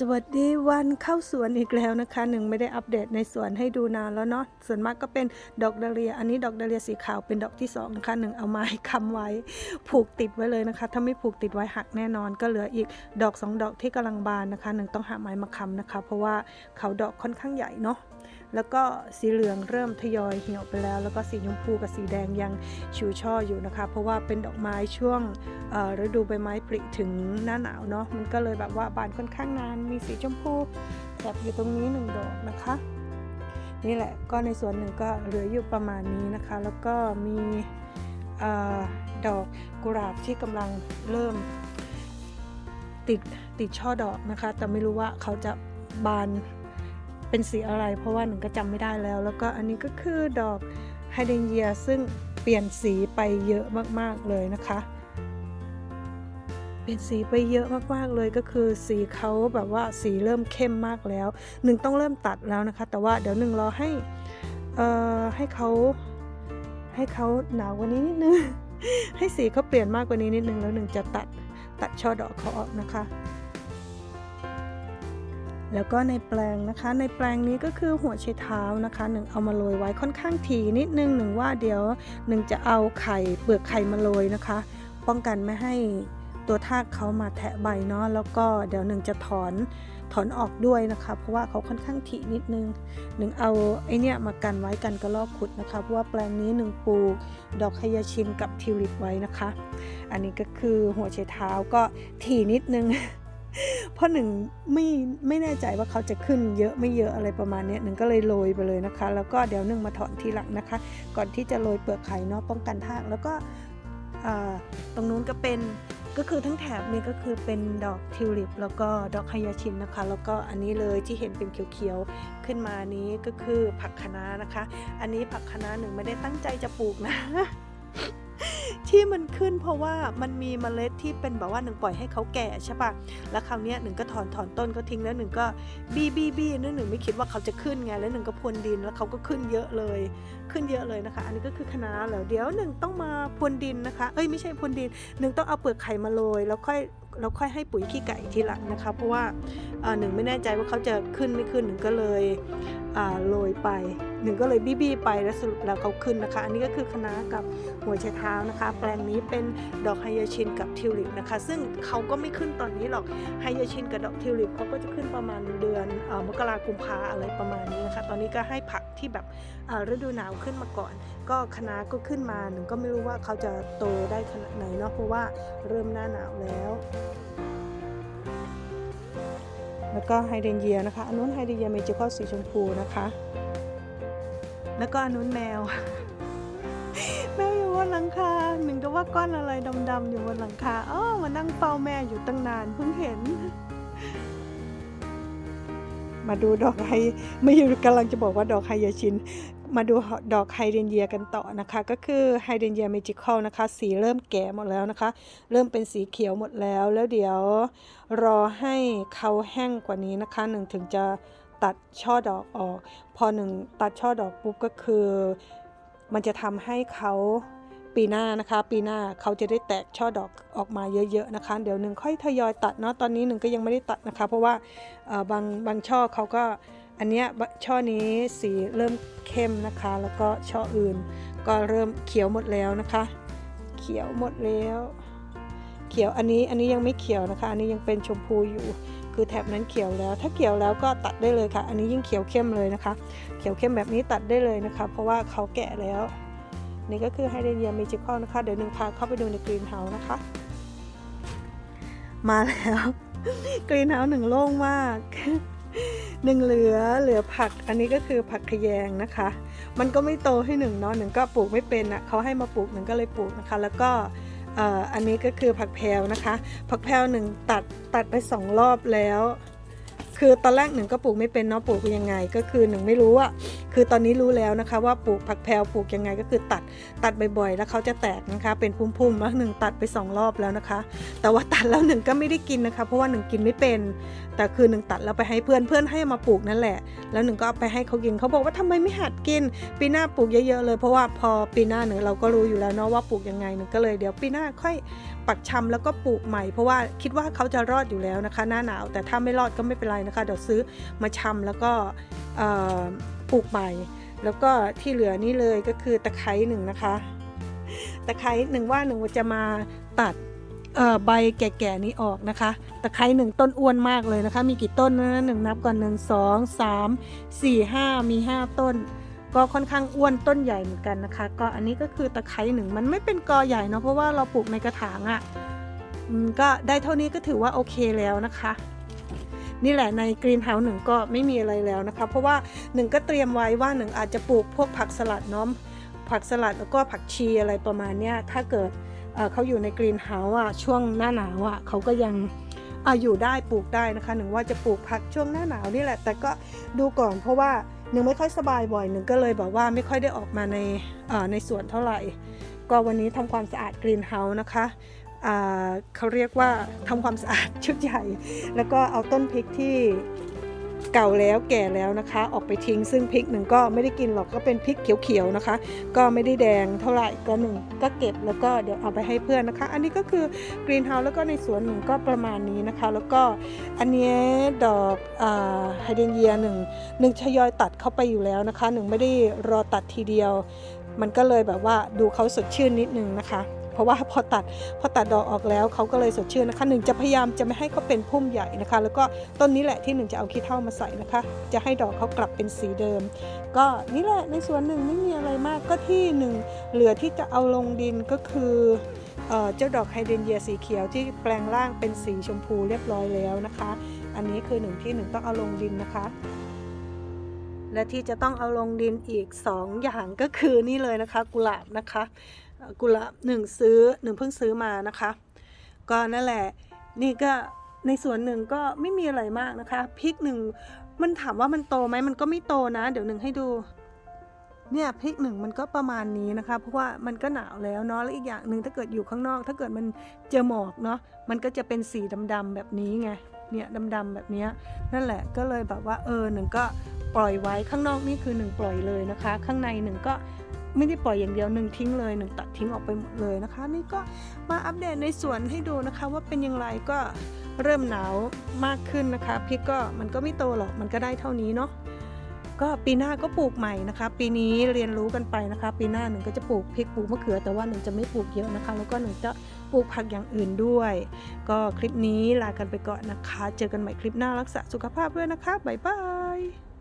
สวัสดีวันเข้าสวนอีกแล้วนะคะหนึ่งไม่ได้อัปเดตในสวนให้ดูนานแล้วเนาะส่วนมากก็เป็นดอกดาเลีย อันนี้ดอกดาเลียสีขาวเป็นดอกที่สองนะคะหนึ่งเอาไม้ค้ำไว้ ผูกติดไว้เลยนะคะ ถ้าไม่ผูกติดไว้หักแน่นอนก็เหลืออีกดอกสองดอกที่กำลังบานนะคะหนึ่งต้องหาไม้มาค้ำนะคะ เพราะว่าเขาดอกค่อนข้างใหญ่เนาะ แล้วก็สีเหลืองเริ่มทยอยเหี่ยวไปแล้ว แล้วก็สีชมพูกับสีแดงยังชูช่ออยู่นะคะ เพราะว่าเป็นดอกไม้ช่วงฤดูใบไม้ผลิถึงหน้าหนาวเนาะมันก็เลยแบบว่าบานค่อนข้างนานมีสีชมพูแอบอยู่ตรงนี้หนึ่งดอกนะคะ นี่แหละก็ในส่วนหนึ่งก็เหลืออยู่ประมาณนี้นะคะ แล้วก็มีอดอกกุหลาบที่กำลังเริ่มติดติดช่อดอกนะคะ แต่ไม่รู้ว่าเขาจะบาน เป็นสีอะไร เพราะว่าหนึ่งก็จำไม่ได้แล้ว แล้วก็อันนี้ก็คือดอกไฮเดรเยียซึ่งเปลี่ยนสีไปเยอะมากๆเลยนะคะ เปลี่ยนสีไปเยอะมากๆเลยก็คือสีเขาแบบว่าสีเริ่มเข้มมากแล้วหนึ่งต้องเริ่มตัดแล้วนะคะ แต่ว่าเดี๋ยวหนึ่งรอให้เอ่อให้เขาให้เขาหนาวกว่านี้นิดนึงให้สีเขาเปลี่ยนมากกว่านี้นิดนึงแล้วหนึ่งจะตัดตัดช่อดอกเขาออกนะคะ แล้วก็ในแปลงนะคะ ในแปลงนี้ก็คือหัวไชเท้านะคะหนึ่งเอามาโรยไว้ค่อนข้างถี่นิดนึงหนึ่งว่าเดี๋ยวหนึ่งจะเอาไข่เปลือกไข่มาโรยนะคะ ป้องกันไม่ให้ตัวทากเขามาแทะใบเนาะแล้วก็เดี๋ยวหนึ่งจะถอนถอนออกด้วยนะคะ เพราะว่าเขาค่อนข้างถี่นิดนึงหนึ่งเอาไอเนี้ยมากันไว้กันกระลอกขุดนะคะ เพราะว่าแปลงนี้หนึ่งปลูก ดอกไฮยาชินกับทิวลิปไว้นะคะ อันนี้ก็คือหัวไชเท้าก็ถี่นิดนึง เพราะหนึ่งไม่ไม่แน่ใจว่าเขาจะขึ้นเยอะไม่เยอะอะไรประมาณนี้หนึ่งก็เลยโรยไปเลยนะคะ แล้วก็เดี๋ยวหนึ่งมาถอนทีหลังนะคะ ก่อนที่จะโรยเปลือกไข่เนาะป้องกันทากแล้วก็ตรงนู้นก็เป็นก็คือทั้งแถบนี้ก็คือเป็นดอกทิวลิป แล้วก็ดอกไฮยาชินนะคะ แล้วก็อันนี้เลยที่เห็นเป็นเขียวๆขึ้นมานี้ก็คือผักคะน้านะคะ อันนี้ผักคะน้าหนึ่งไม่ได้ตั้งใจจะปลูกนะ ที่มันขึ้นเพราะว่ามันมีเมล็ดที่เป็นแบบว่าหนึ่งปล่อยให้เขาแก่ใช่ปะแล้วคราวนี้หนึ่งก็ถอนถอนต้นก็ทิ้งแล้วหนึ่งก็บี้บี้บี้นึกหนึ่งไม่คิดว่าเขาจะขึ้นไงแล้วหนึ่งก็พรวนดินแล้วเขาก็ขึ้นเยอะเลย ขึ้นเยอะเลยนะคะ อันนี้ก็คือคณะแล้วเดี๋ยวหนึ่งต้องมาพรวนดินนะคะ เอ้ยไม่ใช่พรวนดินหนึ่งต้องเอาเปลือกไข่มาโรยแล้วค่อย แล้วค่อยให้ปุ๋ยขี้ไก่ทีหลังนะคะ เพราะว่าหนึ่งไม่แน่ใจว่าเขาจะขึ้นไม่ขึ้นหนึ่งก็เลยโรยไปหนึ่งก็เลยบี้บี้ไปแล้วสรุปแล้วเขาขึ้นนะคะ อันนี้ก็คือคะน้ากับหัวไชเท้านะคะ แปลงนี้เป็นดอกไฮยาชินกับทิวลิปนะคะ ซึ่งเขาก็ไม่ขึ้นตอนนี้หรอกไฮยาชินกับดอกทิวลิปเขาก็จะขึ้นประมาณเดือนอมกราคมกุมภาอะไรประมาณนี้นะคะ ตอนนี้ก็ให้ผักที่แบบฤดูหนาวขึ้นมาก่อน ก็คณะก็ขึ้นมาหนึ่งก็ไม่รู้ว่าเขาจะโตได้ขนาดไหน นาะเพราะว่าเริ่มหน้าหนาวแล้ว แล้วก็ไฮเดรนเยียนะคะอันนู้นไฮเดรนเยียเมจิคอลสีชมพูนะคะ แล้วก็อันนู้นแมว แมวอยู่บนหลังคาหนึ่งก็ว่าก้อนอะไรดำๆอยู่บนหลังคาอ้อมานั่งเฝ้าแม่อยู่ตั้งนานเพิ่งเห็นมาดูดอกไฮไม่อยู่กำลังจะบอกว่าดอกไฮยาชิน มาดูดอกไฮเดรนเยียกันต่อนะคะ ก็คือไฮเดรนเยียเมจิคอลนะคะ สีเริ่มแก่หมดแล้วนะคะ เริ่มเป็นสีเขียวหมดแล้ว แล้วเดี๋ยวรอให้เขาแห้งกว่านี้นะคะหนึ่งถึงจะตัดช่อดอกออก พอหนึ่งตัดช่อดอกปุ๊บก็คือ มันจะทำให้เขาปีหน้านะคะ ปีหน้าเขาจะได้แตกช่อดอกออกมาเยอะๆนะคะ เดี๋ยวหนึ่งค่อยทยอยตัดเนาะตอนนี้หนึ่งก็ยังไม่ได้ตัดนะคะ เพราะว่าเอ่อบางบางช่อเขาก็ อันเนี้ยช่อนี้สีเริ่มเข้มนะคะ แล้วก็ช่ออื่นก็เริ่มเขียวหมดแล้วนะคะ เขียวหมดแล้ว เขียวอันนี้อันนี้ยังไม่เขียวนะคะ อันนี้ยังเป็นชมพูอยู่ คือแถบนั้นเขียวแล้ว ถ้าเขียวแล้วก็ตัดได้เลยค่ะ อันนี้ยิ่งเขียวเข้มเลยนะคะ เขียวเข้มแบบนี้ตัดได้เลยนะคะ เพราะว่าเขาแก่แล้ว นี่ก็คือไฮเดรเนียมิจิคอลนะคะ เดี๋ยวหนึ่งพาเข้าไปดูในกรีนเฮาส์นะคะ มาแล้วกรีนเฮาส์หนึ่งโล่งมาก หนึ่งเหลือเหลือผักอันนี้ก็คือผักขยงนะคะ มันก็ไม่โตให้หนึ่งเนาะหนึ่งก็ปลูกไม่เป็นอะเขาให้มาปลูกหนึ่งก็เลยปลูกนะคะ แล้วก็อันนี้ก็คือผักแพลวนะคะ ผักแพลวหนึ่งตัดตัดไปสองรอบแล้ว คือตอนแรกหนึ่งก็ปลูกไม่เป็นเนาะปลูกยังไง ก็คือหนึ่งไม่รู้ว่ะ คือตอนนี้รู้แล้วนะคะว่าปลูกผักแพรวปลูกยังไงก็คือตัดตัดบ่อยๆ แล้วเขาจะแตกนะคะ เป็นพุ่มๆแล้วหนึ่งตัดไปสองรอบแล้วนะคะ แต่ว่าตัดแล้วหนึ่งก็ไม่ได้กินนะคะ เพราะว่าหนึ่งกินไม่เป็น แต่คือหนึ่งตัดแล้วไปให้เพื่อนเพื่อนให้มาปลูกนั่นแหละ แล้วหนึ่งก็เอาไปให้เขากินเขาบอกว่าทำไมไม่หัดกิน ปีหน้าปลูกเยอะๆเลย เพราะว่าพอปีหน้าหนึ่งเราก็รู้อยู่แล้วเนาะว่าปลูกยังไงหนึ่งก็เลยเดี๋ยวปีหน้าค่อยปักชำแล้วก็ปลูกใหม่ เพราะว่าคิดว่าเขาจะรอดอยู่แล้วนะคะ หน้าหนาว แต่ถ้าไม่รอดก็ไม่เป็นไรนะคะ เดี๋ยวซื้อมาชำแล้วก็ ปลูกใหม่ แล้วก็ที่เหลือนี่เลยก็คือตะไคร้หนึ่งนะคะ ตะไคร้หนึ่งว่าหนึ่งจะมาตัดเอ่อใบแก่ๆนี้ออกนะคะ ตะไคร้หนึ่งต้นอ้วนมากเลยนะคะ มีกี่ต้นนะหนึ่งนับก่อนหนึ่งสองสามสี่ห้ามีห้าต้น ก็ค่อนข้างอ้วนต้นใหญ่เหมือนกันนะคะ ก็อันนี้ก็คือตะไคร้หนึ่งมันไม่เป็นกอใหญ่เนาะเพราะว่าเราปลูกในกระถางอะ่ะก็ได้เท่านี้ก็ถือว่าโอเคแล้วนะคะ นี่แหละในกรีนเฮาส์หนึ่งก็ไม่มีอะไรแล้วนะคะ เพราะว่าหนึ่งก็เตรียมไว้ว่าหนึ่งอาจจะปลูกพวกผักสลัดเนาะผักสลัดแล้วก็ผักชีอะไรประมาณเนี้ยถ้าเกิดเขาอยู่ในกรีนเฮาส์อะช่วงหน้าหนาวอะเขาก็ยังอะอยู่ได้ปลูกได้นะคะหนึ่งว่าจะปลูกผักช่วงหน้าหนาวนี่แหละ แต่ก็ดูก่อนเพราะว่าหนึ่งไม่ค่อยสบายบ่อยหนึ่งก็เลยบอกว่าไม่ค่อยได้ออกมาในในสวนเท่าไหร่ ก็วันนี้ทำความสะอาดกรีนเฮาส์นะคะ เขาเรียกว่าทำความสะอาดชุดใหญ่ แล้วก็เอาต้นพริกที่เก่าแล้วแก่แล้วนะคะ ออกไปทิ้งซึ่งพริกหนึ่งก็ไม่ได้กินหรอกก็เป็นพริกเขียวๆนะคะ ก็ไม่ได้แดงเท่าไหร่ก็หนึ่งก็เก็บแล้วก็เดี๋ยวเอาไปให้เพื่อนนะคะ อันนี้ก็คือกรีนเฮาส์แล้วก็ในสวนหนึ่งก็ประมาณนี้นะคะ แล้วก็อันนี้ดอกไฮเดรนเยียหนึ่งหนึ่งทยอยตัดเข้าไปอยู่แล้วนะคะหนึ่งไม่ได้รอตัดทีเดียว มันก็เลยแบบว่าดูเขาสดชื่นนิดนึงนะคะ เพราะว่าพอตัดพอตัดดอกออกแล้วเขาก็เลยสดชื่นนะคะหนึ่งจะพยายามจะไม่ให้เขาเป็นพุ่มใหญ่นะคะ แล้วก็ต้นนี้แหละที่หนึ่งจะเอาขี้เถ้ามาใส่นะคะ จะให้ดอกเขากลับเป็นสีเดิม ก็นี่แหละในสวนหนึ่งไม่มีอะไรมากก็ที่หนึ่งเหลือที่จะเอาลงดินก็คือเออเจ้าดอกไฮเดรนเยียสีเขียวที่แปลงร่างเป็นสีชมพูเรียบร้อยแล้วนะคะ อันนี้คือหนึ่งที่หนึ่งต้องเอาลงดินนะคะ และที่จะต้องเอาลงดินอีก 2 อย่างก็คือนี่เลยนะคะ กุหลาบนะคะ กุหลาบหนึ่งซื้อหนึ่งเพิ่งซื้อมานะคะ ก็นั่นแหละนี่ก็ในส่วนหนึ่งก็ไม่มีอะไรมากนะคะพริกหนึ่งมันถามว่ามันโตไหมมันก็ไม่โตนะ เดี๋ยวหนึ่งให้ดูเนี่ยพริกหนึ่งมันก็ประมาณนี้นะคะเพราะว่ามันก็หนาวแล้วเนาะแล้วอีกอย่างหนึ่งถ้าเกิดอยู่ข้างนอก ถ้าเกิดมันเจอหมอกเนาะมันก็จะเป็นสีดำๆแบบนี้ไงเนี่ยดำๆแบบนี้นั่นแหละก็เลยแบบว่าเออหนึ่งก็ปล่อยไว้ข้างนอกนี่คือหนึ่งปล่อยเลยนะคะ ข้างในหนึ่งก็ ไม่ได้ปล่อยอย่างเดียวหนึ่งทิ้งเลยหนึ่งตัดทิ้งออกไปหมดเลยนะคะ นี่ก็มาอัปเดตในสวนให้ดูนะคะว่าเป็นอย่างไรก็เริ่มหนาวมากขึ้นนะคะพริกก็มันก็ไม่โตหรอกมันก็ได้เท่านี้เนาะก็ปีหน้าก็ปลูกใหม่นะคะ ปีนี้เรียนรู้กันไปนะคะ ปีหน้าหนึ่งก็จะปลูกพริกปลูกมะเขือแต่ว่าหนึ่งจะไม่ปลูกเยอะนะคะ แล้วก็หนึ่งจะปลูกผักอย่างอื่นด้วย ก็คลิปนี้ลากันไปก่อนนะคะ เจอกันใหม่คลิปหน้ารักษาสุขภาพด้วยนะคะบ๊ายบาย